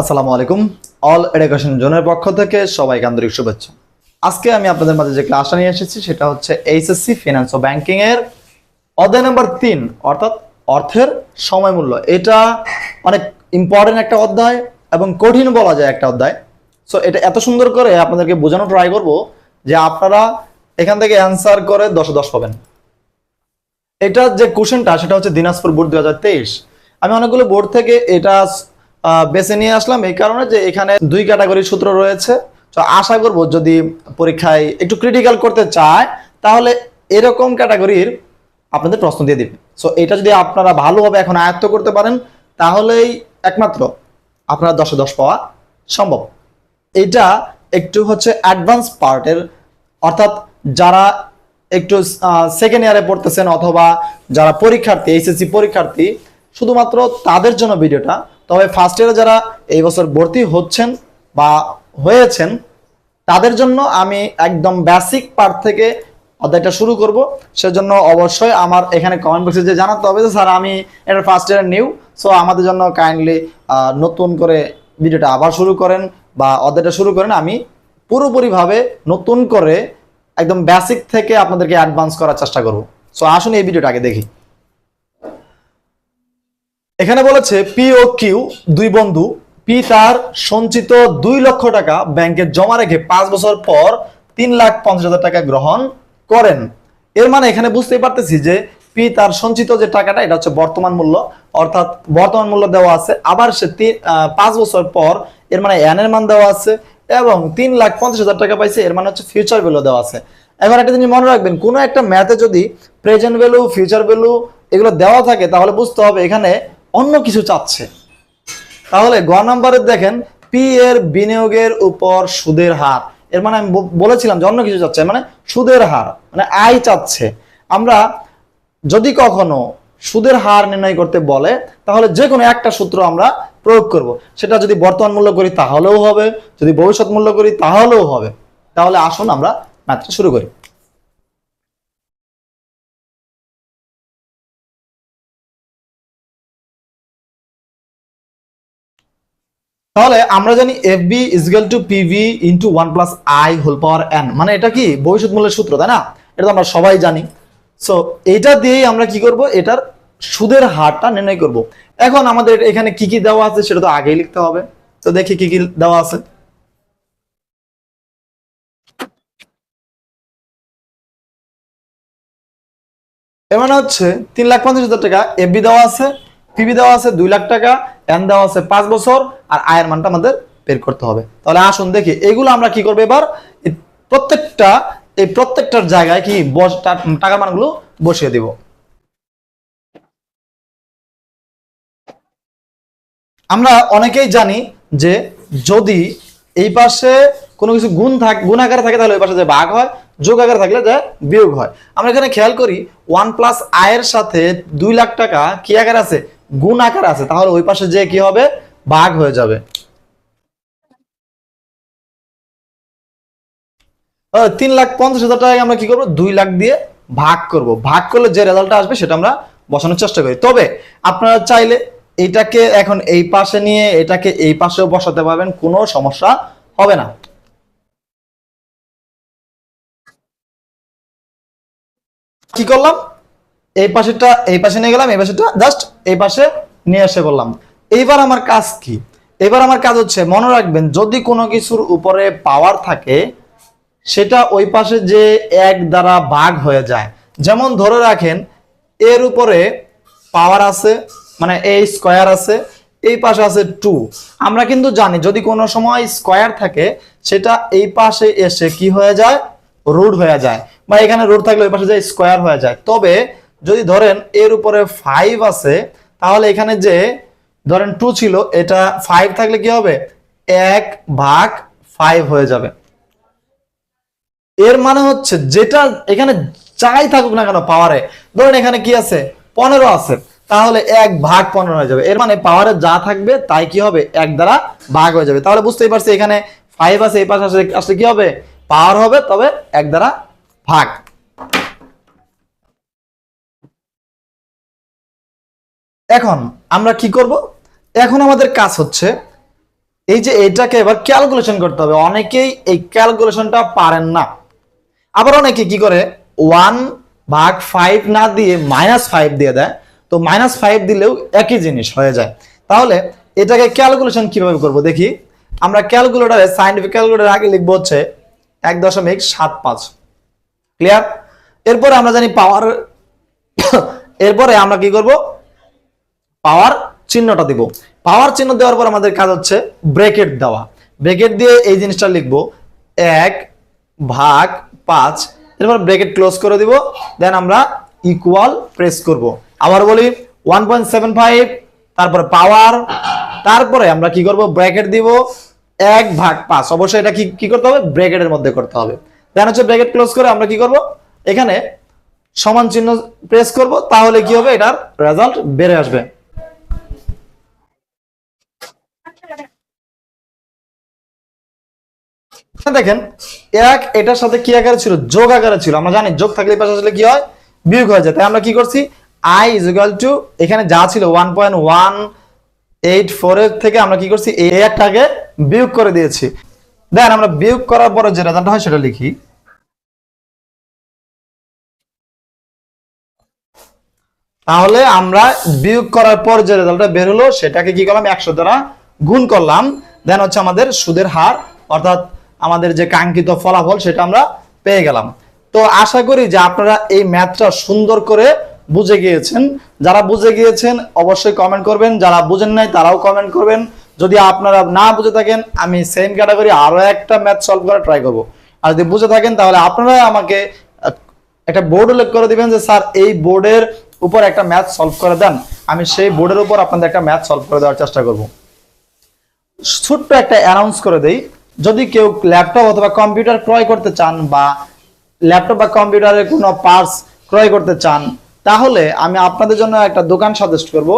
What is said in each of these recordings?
আসসালামু আলাইকুম। All education জোনের পক্ষ থেকে সবাইকে আন্তরিক শুভেচ্ছা। আজকে আমি আপনাদের মাঝে যে ক্লাসটা নিয়ে এসেছি, সেটা হচ্ছে এইচএসসি ফিনান্স ও ব্যাংকিং এর অধ্যায় নম্বর তিন, অর্থাৎ অর্থের সময় মূল্য। এটা অনেক ইম্পর্টেন্ট একটা অধ্যায় এবং কঠিন বলা যায় একটা অধ্যায়। সো এটা এত সুন্দর করে আপনাদেরকে বোঝানো ট্রাই করব যে আপনারা এখান থেকে অ্যান্সার করে দশে দশ পাবেন। এটা যে কোশ্চেনটা সেটা হচ্ছে দিনাজপুর বোর্ড দুই হাজার তেইশ। আমি অনেকগুলো বোর্ড থেকে এটা বেছে নিয়ে আসলাম এই কারণে যে এখানে দুই ক্যাটাগরির সূত্র রয়েছে। তো আশা করব যদি পরীক্ষায় একটু ক্রিটিক্যাল করতে চায়, তাহলে এরকম ক্যাটাগরির আপনাদের প্রশ্ন দিয়ে দিবে। সো এটা যদি আপনারা ভালোভাবে এখন আয়ত্ত করতে পারেন, তাহলেই একমাত্র আপনারা দশে দশ পাওয়া সম্ভব। এটা একটু হচ্ছে অ্যাডভান্স পার্টের অর্থাৎ যারা একটু সেকেন্ড ইয়ারে পড়তেছেন অথবা যারা পরীক্ষার্থী এইচএসসি পরীক্ষার্থী, শুধুমাত্র তাদের জন্য ভিডিওটা তবে ফার্স্ট ইয়ারে যারা এই বছর ভর্তি হচ্ছেন বা হয়েছেন, তাদের জন্য আমি একদম বেসিক পার্ট থেকে অধ্যায়টা শুরু করব। সেজন্য অবশ্যই আমার এখানে কমেন্ট বক্সে যে জানাতে হবে যে, স্যার, আমি এটা ফার্স্ট ইয়ার নিউ সো আমাদের জন্য কাইন্ডলি নতুন করে ভিডিওটা আবার শুরু করেন বা অধ্যায়টা শুরু করেন। আমি পুরোপুরিভাবে নতুন করে একদম বেসিক থেকে আপনাদেরকে অ্যাডভান্স করার চেষ্টা করব। সো আসুন এই ভিডিওটা আগে দেখি। এখানে বলেছে পি ও কিউ দুই বন্ধু পি তার সঞ্চিত দুই লক্ষ টাকা ব্যাংকে জমা রেখে পাঁচ বছর পর তিন লাখ পঞ্চাশ হাজার টাকা গ্রহণ করেন। এর মানে এখানে বুঝতেই পারতেছি যে পি তার সঞ্চিত যে টাকাটা, এটা হচ্ছে বর্তমান মূল্য, অর্থাৎ বর্তমান মূল্য দেওয়া আছে। আবার সে পাঁচ বছর পর এর মানে এর মান দেওয়া আছে এবং তিন লাখ পঞ্চাশ হাজার টাকা পাইছে, এর মানে হচ্ছে ফিউচার ভ্যালু দেওয়া আছে। এখন একটা জিনিস মনে রাখবেন, কোনো একটা ম্যাথে যদি প্রেজেন্ট ভ্যালু ফিউচার ভ্যালু এগুলো দেওয়া থাকে, তাহলে বুঝতে হবে এখানে অন্য কিছু চাচ্ছে। তাহলে গ নাম্বারে দেখেন পি এর বিনিয়োগের উপর সুদের হার। এর মানে আমি বলেছিলাম যে অন্য কিছু চাচ্ছে মানে সুদের হার মানে আয় চাচ্ছে। আমরা যদি কখনো সুদের হার নির্ণয় করতে বলে, তাহলে যে কোনো একটা সূত্র আমরা প্রয়োগ করব। সেটা যদি বর্তমান মূল্য করি, তাহলেও হবে। যদি ভবিষ্যৎ মূল্য করি, তাহলেও হবে। তাহলে আসুন আমরা ম্যাথটা শুরু করি। তাহলে আমরা জানি F B equal to PV into one plus I whole power N মানে এটা কি? ভবিষ্যৎ মূল্যের সূত্র, তাই না? এটা তো আমরা সবাই জানি। সো এটা দিয়েই আমরা কি করব? এটার সুদের হারটা নির্ণয় করব। এখন আমাদের এখানে কি কি দেওয়া আছে সেটা তো আগেই লিখতে হবে। তো দেখি কি কি দেওয়া আছে। এর মানে হচ্ছে তিন লাখ পঞ্চাশ হাজার টাকা এফবি দেওয়া আছে পিবি দেওয়া আছে দুই লাখ টাকা এন দেওয়া আছে পাঁচ বছর আর আয়ের মানটা আমাদের বের করতে হবে। তাহলে আসুন দেখি, এগুলো আমরা কি করব এবার? প্রত্যেকটা, এই প্রত্যেকটার জায়গায় কি বস টা- টাকার মানগুলো বসিয়ে দিব। আমরা অনেকেই জানি যে যদি এই পাশে কোনো কিছু গুণ থাক গুণ আকারে থাকে, তাহলে ওই পাশে যে ভাগ হয় যোগ আকারে থাকলে যে বিয়োগ হয়। আমরা এখানে খেয়াল করি, ওয়ান প্লাস আয়ের সাথে দুই লাখ টাকা কি আকার আছে? গুণ আকার আছে, তাহলে ওই পাশে যে কি হবে? ভাগ হয়ে যাবে। তিন লাখ পঞ্চাশ হাজার টাকায় আমরা কি করব? দুই লাখ দিয়ে ভাগ করব। ভাগ করলে যে রেজাল্টটা আসবে সেটা আমরা বসানোর চেষ্টা করি। তবে আপনারা চাইলে এটাকে এখন এই পাশে নিয়ে এটাকে এই পাশেও বসাতে পারবেন, কোনো সমস্যা হবে না। কি করলাম? এই পাশেটা এই পাশে নিয়ে গেলাম, এই পাশেটা জাস্ট এই পাশে নিয়ে এসে বললাম। এইবার আমার কাজ কি? এবার আমার কাজ হচ্ছে, মনে রাখবেন, যদি কোনো কিছুর উপরে পাওয়ার থাকে, সেটা ওই পাশে যে এক দ্বারা ভাগ হয়ে যায়। যেমন ধরে রাখেন, এর উপরে পাওয়ার আছে মানে এই স্কোয়ার আছে, এই পাশে আছে টু আমরা কিন্তু জানি, যদি কোনো সময় স্কয়ার থাকে, সেটা এই পাশে এসে কি হয়ে যায়? রুট হয়ে যায়। বা এখানে রুট থাকলে ওই পাশে যায় স্কোয়ার হয়ে যায়। তবে যদি ধরেন এর উপরে ফাইভ আছে, তাহলে এখানে যে ধরেন টু ছিল, এটা ফাইভ থাকলে কি হবে? এক ভাগ ফাইভ হয়ে যাবে। এর মানে হচ্ছে যেটা এখানে যাই থাকুক না কেন পাওয়ারে ধরেন এখানে কি আছে? পনেরো আছে। তাহলে এক ভাগ পনেরো হয়ে যাবে। এর মানে পাওয়ারে যা থাকবে, তাই কি হবে? এক দ্বারা ভাগ হয়ে যাবে। তাহলে বুঝতেই পারছি এখানে ফাইভ আছে, এই পাশে আসলে কি হবে? পাওয়ার হবে, তবে এক দ্বারা ভাগ। এখন আমরা কি করব? এখন আমাদের কাজ হচ্ছে এই যে এটাকে এবার ক্যালকুলেশন করতে হবে। অনেকেই এই ক্যালকুলেশনটা পারেন না। আবার অনেকে কি করে? ওয়ান ভাগ ফাইভ না দিয়ে মাইনাস ফাইভ দিয়ে দেয়। তো মাইনাস ফাইভ দিলেও একই জিনিস হয়ে যায়। তাহলে এটাকে ক্যালকুলেশন কীভাবে করব দেখি? আমরা ক্যালকুলেটারে সাইন্টিফিক ক্যালকুলেটার আগে লিখব হচ্ছে এক দশমিক সাত পাঁচ। ক্লিয়ার এরপরে আমরা জানি পাওয়ার এরপরে আমরা কি করব? পাওয়ার চিহ্নটা দিব। পাওয়ার চিহ্ন দেওয়ার পর আমাদের কাজ হচ্ছে ব্রেকেট দেওয়া। ব্রেকেট দিয়ে এই জিনিসটা লিখব, এক ভাগ পাঁচ, এরপর ব্রেকেট ক্লোজ করে দিব, দেন আমরা ইকুয়াল প্রেস করব। আবার বলি ওয়ান পয়েন্ট সেভেন ফাইভ তারপরে পাওয়ার তারপরে আমরা কি করব? ব্র্যাকেট দিব, এক ভাগ পাঁচ। অবশ্যই এটা কি কি করতে হবে? ব্র্যাকেটের মধ্যে করতে হবে। দেন হচ্ছে ব্র্যাকেট ক্লোজ করে আমরা কি করব? এখানে সমান চিহ্ন প্রেস করব, তাহলে কি হবে? এটার রেজাল্ট বেড়ে আসবে। দেখেন, এক, এটার সাথে কি আকারে ছিল? যোগ আকারে ছিল। আমরা জানি যোগ থাকলে পাশে আসলে কি হয়? বিয়োগ হয়ে যায়। তাই আমরা কি করছি? আই ইজ ইকুয়াল টু এখানে যা ছিল one point one eight four এর থেকে আমরা কি করছি? এই একটাকে বিয়োগ করে দিয়েছি। দেন আমরা বিয়োগ করার পরে যে রেজাল্ট হয় সেটা লিখি। তাহলে আমরা বিয়োগ করার পর যে রেজাল্টটা বের হলো, সেটাকে কি করলাম? একশো দ্বারা গুণ করলাম। দেন হচ্ছে আমাদের সুদের হার, অর্থাৎ আমাদের যে কাঙ্ক্ষিত ফলাফল সেটা আমরা পেয়ে গেলাম। তো আশা করি যে আপনারা এই ম্যাথটা সুন্দর করে বুঝে গিয়েছেন। যারা বুঝে গিয়েছেন, অবশ্যই কমেন্ট করবেন। যারা বুঝেন নাই, তারাও কমেন্ট করবেন। যদি আপনারা না বুঝে থাকেন, আমি সেম ক্যাটাগরি আরও একটা ম্যাথ সলভ করার ট্রাই করব। আর যদি বুঝে থাকেন, তাহলে আপনারা আমাকে একটা বোর্ড উল্লেখ করে দিবেন যে, স্যার, এই বোর্ডের উপর একটা ম্যাথ সলভ করে দেন। আমি সেই বোর্ডের উপর আপনাদের একটা ম্যাথ সলভ করে দেওয়ার চেষ্টা করব। ছোট্ট একটা অ্যানাউন্স করে দেই। যদি কেউ ল্যাপটপ অথবা কম্পিউটার ক্রয় করতে চান বা ল্যাপটপ বা কম্পিউটারের কোনো পার্টস ক্রয় করতে চান, তাহলে আমি আপনাদের জন্য একটা দোকান সাজেস্ট করব।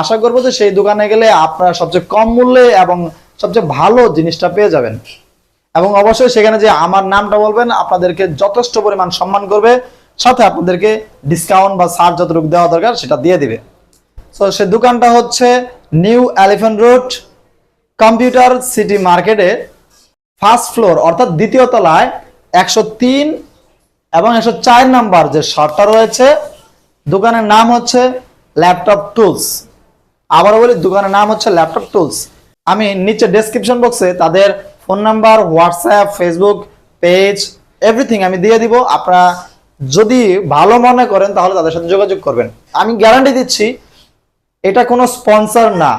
আশা করব যে সেই দোকানে গেলে আপনারা সবচেয়ে কম মূল্যে এবং সবচেয়ে ভালো জিনিসটা পেয়ে যাবেন। এবং অবশ্যই সেখানে যে আমার নামটা বলবেন, আপনাদেরকে যথেষ্ট পরিমাণ সম্মান করবে। সাথে আপনাদেরকে ডিসকাউন্ট বা ছাড় যতটুকু দেওয়া দরকার সেটা দিয়ে দিবে। সো সে দোকানটা হচ্ছে New Elephant Road Computer City মার্কেটে ফার্স্ট ফ্লোর, অর্থাৎ দ্বিতীয় তলায় একশো তিন এবং একশো চার নাম্বার যে শপটা রয়েছে, দোকানের নাম হচ্ছে ল্যাপটপ টুলস। আবার বলি, দোকানের নাম হচ্ছে ল্যাপটপ টুলস। আমি নিচে ডেসক্রিপশন বক্সে তাদের phone number WhatsApp Facebook page everything আমি দিয়ে দিব। আপনারা যদি ভালো মনে করেন, তাহলে তাদের সাথে যোগাযোগ করবেন। আমি গ্যারান্টি দিচ্ছি, এটা কোনো স্পন্সর না।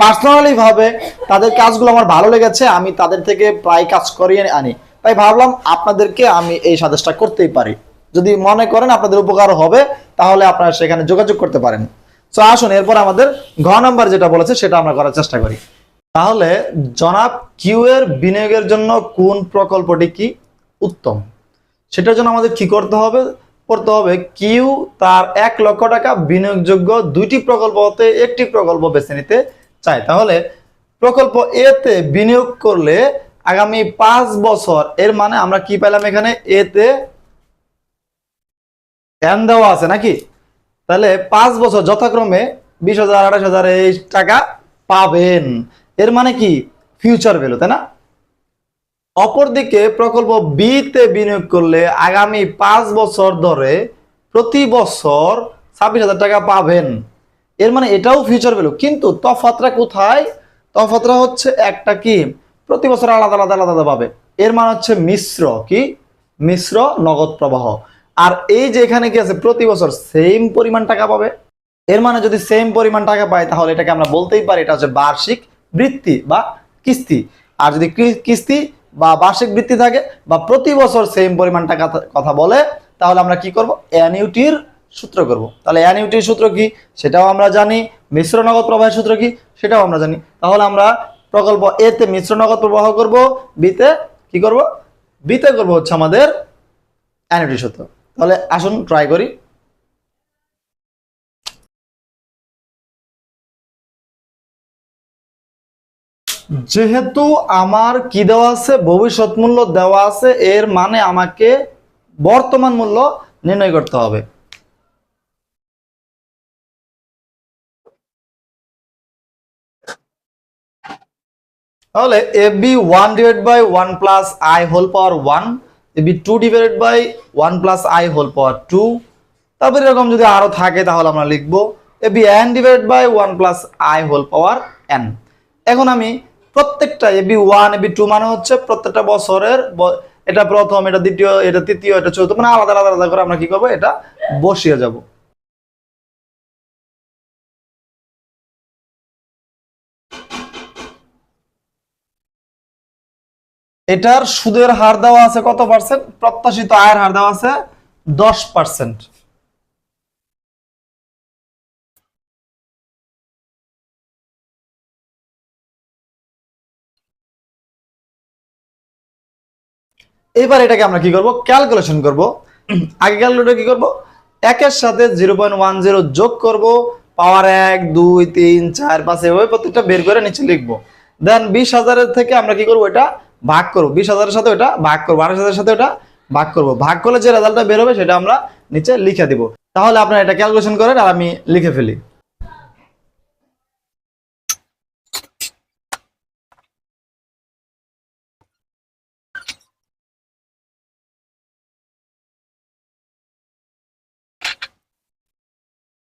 পার্সোনালি ভাবে তাদের কাজগুলো আমার ভালো লেগেছে, আমি তাদের থেকে প্রায় কাজ করিয়ে আনি। তাই ভাবলাম আপনাদেরকে আমি এই সাদেশটা করতেই পারি। যদি মনে করেন আপনাদের উপকার হবে, তাহলে আপনারা সেখানে যোগাযোগ করতে পারেন। তো আসুন, এরপর আমাদের ঘ নাম্বার যেটা বলেছে, সেটা আমরা করার চেষ্টা করি। তাহলে, জনাব কিউ এর বিনিয়োগের জন্য কোন প্রকল্পটি কি উত্তম? সেটার জন্য আমাদের কি করতে হবে? করতে হবে কিউ তার এক লক্ষ টাকা বিনিয়োগযোগ্য দুইটি প্রকল্প হতে একটি প্রকল্প বেছে নিতে। চায় তাহলে প্রকল্প এতে বিনিয়োগ করলে আগামী পাঁচ বছর, এর মানে আমরা কি পেলাম এখানে? এতে এন দেওয়া আছে নাকি? তাহলে পাঁচ বছর যথাক্রমে বিশ হাজার, আঠাশ হাজার এই টাকা পাবেন। এর মানে কি? ফিউচার ভ্যালু তাই না? অপরদিকে প্রকল্প বি তে বিনিয়োগ করলে আগামী পাঁচ বছর ধরে প্রতি বছর ছাব্বিশ হাজার টাকা পাবেন। এর মানে এটাও ফিউচার ভ্যালু কিন্তু তফাতটা কোথায়? তফাতটা হচ্ছে একটা কি? প্রতি বছর আলাদা আলাদা আলাদা আলাদা পাবে এর মানে হচ্ছে মিশ্র কি? মিশ্র নগদ প্রবাহ। আর এই যে এখানে কি আছে? প্রতি বছর সেম পরিমাণ টাকা পাবে। এর মানে যদি সেম পরিমাণ টাকা পায়, তাহলে এটাকে আমরা বলতেই পারি এটা হচ্ছে বার্ষিক বৃত্তি বা কিস্তি। আর যদি কিস্তি বা বার্ষিক বৃত্তি থাকে বা প্রতি বছর সেম পরিমাণ টাকা কথা বলে, তাহলে আমরা কি করব? অ্যানিউটির সূত্র করব। তাহলে অ্যানিউটির সূত্র কি? সেটাও আমরা জানি। মিশ্র নগদ প্রবাহের সূত্র কি? সেটাও আমরা জানি। তাহলে আমরা প্রকল্প এ তে মিশ্র নগদ প্রবাহ করব বিতে কি করব? বিতে করব হচ্ছে আমাদের অ্যানিউটি সূত্র। তাহলে আসুন ট্রাই করি। যেহেতু আমার কি দেওয়া আছে? ভবিষ্যৎ মূল্য দেওয়া আছে। এর মানে আমাকে বর্তমান মূল্য নির্ণয় করতে হবে। তাহলে A B one divide by one plus I whole power one, A B two divided by one plus I whole power two. তারপর এরকম যদি আরও থাকে তাহলে আমরা লিখব A B N divide by one plus I whole power N. এখন আমি প্রত্যেকটা A B one, A B two মানে হচ্ছে প্রত্যেকটা বছরের এটা প্রথম, এটা দ্বিতীয়, এটা তৃতীয়, এটা চতুর্থ মানে আলাদা আলাদা আলাদা করে আমরা কি করব? এটা বসিয়ে যাব। এটার সুদের হার দেওয়া আছে কত পার্সেন্ট? প্রত্যাশিত আয়ের হার দেওয়া আছে দশ পার্সেন্ট। এবার এটাকে আমরা কি করব? ক্যালকুলেশন করব। আগে ক্যালকুলেটর কি করব? একের সাথে জিরো পয়েন্ট ওয়ান জিরো যোগ করব পাওয়ার এক, দুই, তিন, চার, পাঁচ, এভাবে প্রত্যেকটা বের করে নিচে লিখব। দেন বিশ হাজারের থেকে আমরা কি করব এটা? ভাগ করব। বিশ হাজারের সাথে ওটা ভাগ করব। আঠাশ হাজারের সাথে ওটা ভাগ করব। ভাগ করলে যে রেজাল্টটা বেরোবে সেটা আমরা নিচে লিখে দিব। তাহলে আপনারা এটা ক্যালকুলেশন করেন আর আমি লিখে ফেলি।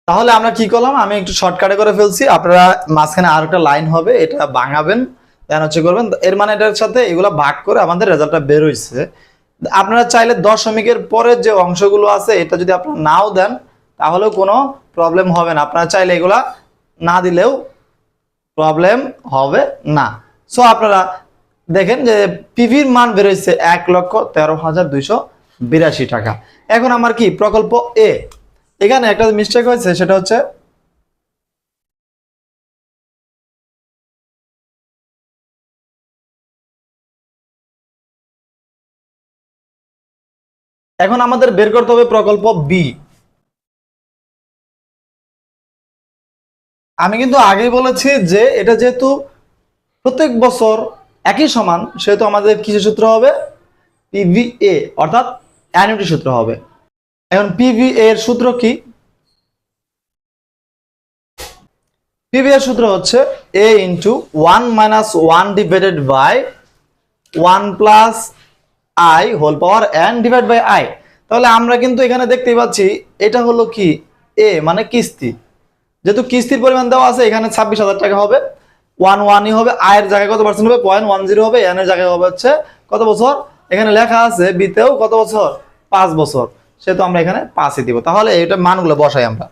তাহলে আমরা কি করলাম? আমি একটু শর্টকাটে করে ফেলছি। আপনারা মাঝখানে আর একটা লাইন হবে, এটা ভাঙাবেন। দেন হচ্ছে করবেন এর মানে এটার সাথে এগুলো ভাগ করে আমাদের রেজাল্টটা বের হয়েছে আপনারা চাইলে দশমিকের পরের যে অংশগুলো আছে, এটা যদি আপনারা নাও দেন, তাহলেও কোনো প্রবলেম হবে না। আপনারা চাইলে এগুলা না দিলেও প্রবলেম হবে না। সো আপনারা দেখেন যে পিভির মান বেরোচ্ছে এক লক্ষ তেরো হাজার দুইশো বিরাশি টাকা। এখন আমার কি প্রকল্প এ এখানে একটা মিস্টেক হয়েছে, সেটা হচ্ছে এখন আমাদের বের করতে হবে প্রকল্প বি আমি কিন্তু আগেই বলেছি যে এটা যেহেতু প্রত্যেক বছর একই সমান, সেহেতু আমাদের কিছু সূত্র হবে? পিভিএ অর্থাৎ অ্যানুইটি সূত্র হবে। এখন পিভি এর সূত্র কি? পিভি এর সূত্র হচ্ছে A into one minus one divided by one plus I whole power N divide by I তাহলে আমরা কিন্তু এখানে দেখতে পাচ্ছি, এটা হলো কি? এ মানে কিস্তি। যেহেতু কিস্তির পরিমাণ দেওয়া আছে, এখানে ছাব্বিশ হাজার টাকা হবে। ওয়ান ওয়ানই হবে আয়ের জায়গায় কত পার্সেন্ট হবে? পয়েন্ট ওয়ান জিরো হবে এন এর জায়গায় হবে হচ্ছে কত বছর? এখানে লেখা আছে, বিতেও কত বছর? পাঁচ বছর। সেহেতু আমরা এখানে পাঁচই দিব। তাহলে এটা মানগুলো বসাই আমরা।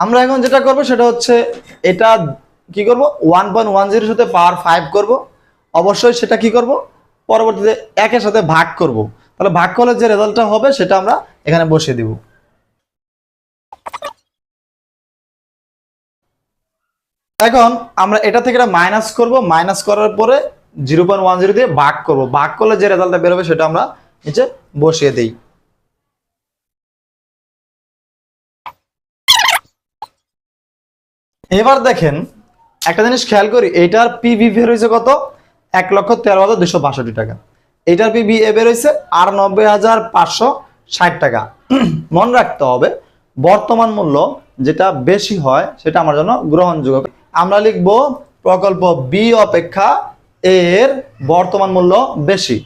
আমরা এখন যেটা করব সেটা হচ্ছে এটা কি করব? ওয়ান পয়েন্ট ওয়ান জিরোর সাথে পাওয়ার ফাইভ করব। অবশ্যই সেটা কি করব? পরবর্তীতে একের সাথে ভাগ করব। তাহলে ভাগ করলে যে রেজাল্টটা হবে সেটা আমরা এখানে বসিয়ে দিব। এখন আমরা এটা থেকে এটা মাইনাস করব। মাইনাস করার পরে জিরো পয়েন্ট ওয়ান জিরো দিয়ে ভাগ করব। ভাগ করলে যে রেজাল্টটা বেরোবে সেটা আমরা নিচে বসিয়ে দিই। এবার দেখেন, একটা জিনিস খেয়াল করি এটার পিভি বের হয়েছে কত? এক লক্ষ তেরো হাজার দুশো বাষট্টি টাকা। এটার পিভি এ বের হয়েছে আর নব্বই হাজার পাঁচশো ষাট টাকা। মনে রাখতে হবে, বর্তমান মূল্য যেটা বেশি হয়, সেটা আমার জন্য গ্রহণযোগ্য। আমরা লিখব প্রকল্প বি অপেক্ষা এর বর্তমান মূল্য বেশি।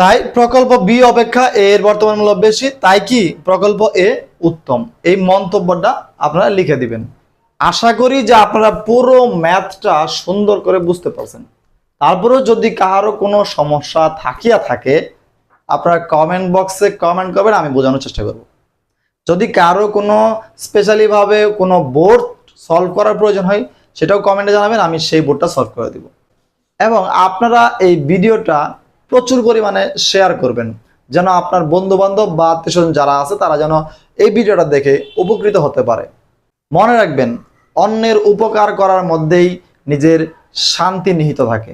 তাই প্রকল্প বি অপেক্ষা এ এর বর্তমান মূল্য বেশি, তাই কি প্রকল্প এ উত্তম? এই মন্তব্যটা আপনারা লিখে দিবেন। আশা করি যে আপনারা পুরো ম্যাথটা সুন্দর করে বুঝতে পারছেন। তারপরেও যদি কারও কোনো সমস্যা থাকিয়া থাকে, আপনারা কমেন্ট বক্সে কমেন্ট করবেন, আমি বোঝানোর চেষ্টা করব। যদি কারও কোনো স্পেশালি ভাবে কোনো বোর্ড সলভ করার প্রয়োজন হয়, সেটাও কমেন্টে জানাবেন, আমি সেই বোর্ডটা সলভ করে দিব। এবং আপনারা এই ভিডিওটা প্রচুর পরিমাণে শেয়ার করবেন। যেন আপনার বন্ধুবান্ধব বা আত্মীয় যারা আছে, তারা যেন এই ভিডিওটা দেখে উপকৃত হতে পারে। মনে রাখবেন, অন্যের উপকার করার মধ্যেই নিজের শান্তি নিহিত থাকে।